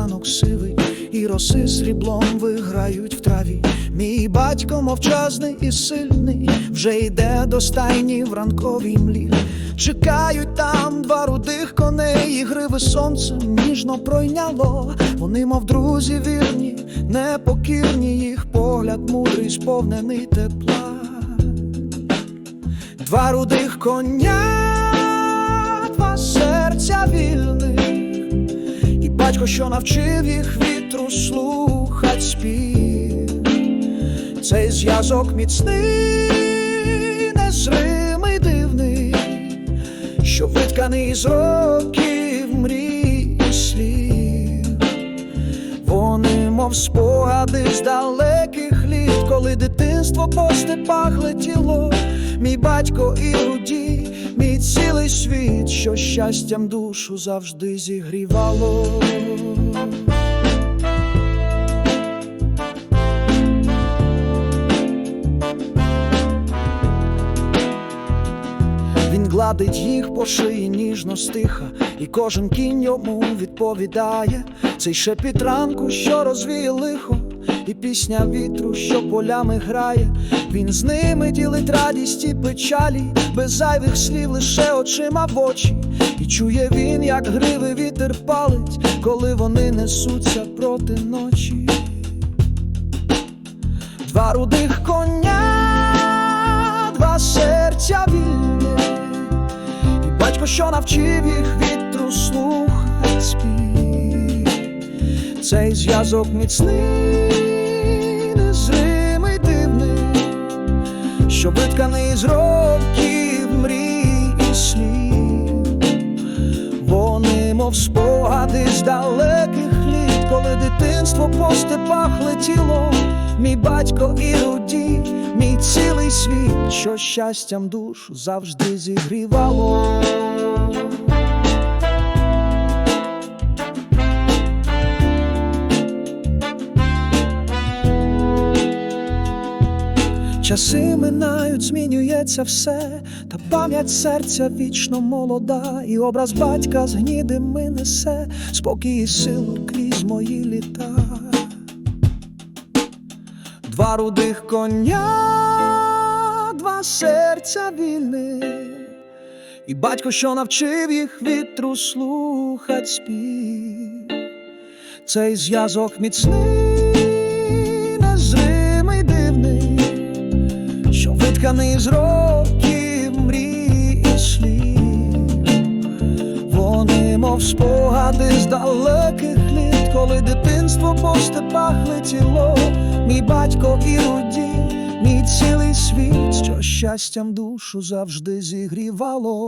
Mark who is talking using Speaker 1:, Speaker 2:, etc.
Speaker 1: ранок сивий, і роси сріблом виграють в траві. Мій батько мовчазний і сильний, вже йде до стайні в ранковій млі. Чекають там два рудих коней, і гриви сонцем ніжно пройняло. Вони, мов друзі, вірні, непокірні, їх погляд мудрий, сповнений тепла. Два рудих коня, батько, що навчив їх вітру слухать спів. Цей зв'язок міцний, незримий, дивний, що витканий з років мрій і слів. Вони, мов спогади з далеких літ, коли дитинство по степах летіло, мій батько і руді, мій цілий світ, що щастям душу завжди зігрівало. Він гладить їх по шиї ніжно стиха, і кожен кінь йому відповідає. Цей шепіт ранку, що розвіє лихо, і пісня вітру, що полями грає. Він з ними ділить радість і печалі, без зайвих слів лише очима в очі. І чує він, як гриви вітер палить, коли вони несуться проти ночі. Два рудих коня, два серця вільних, і батько, що навчив їх вітру слухать Цей зв'язок міцний, незримий, дивний, що витканий з років мрій і слів. Вони, мов спогади з далеких літ, коли дитинство по степах летіло, мій батько і руді, мій цілий світ, що щастям душу завжди зігрівало. Часи минають, змінюється все, та пам'ять серця вічно молода, і образ батька з гнідими несе спокій і силу крізь мої літа. Два рудих коня, два серця вільних, і батько, що навчив їх вітру слухать спів. Цей зв'язок міцний, витканий з років мрій і слів. Вони, мов спогади з далеких літ, коли дитинство по степах летіло, мій батько і руді, мій цілий світ, що щастям душу завжди зігрівало.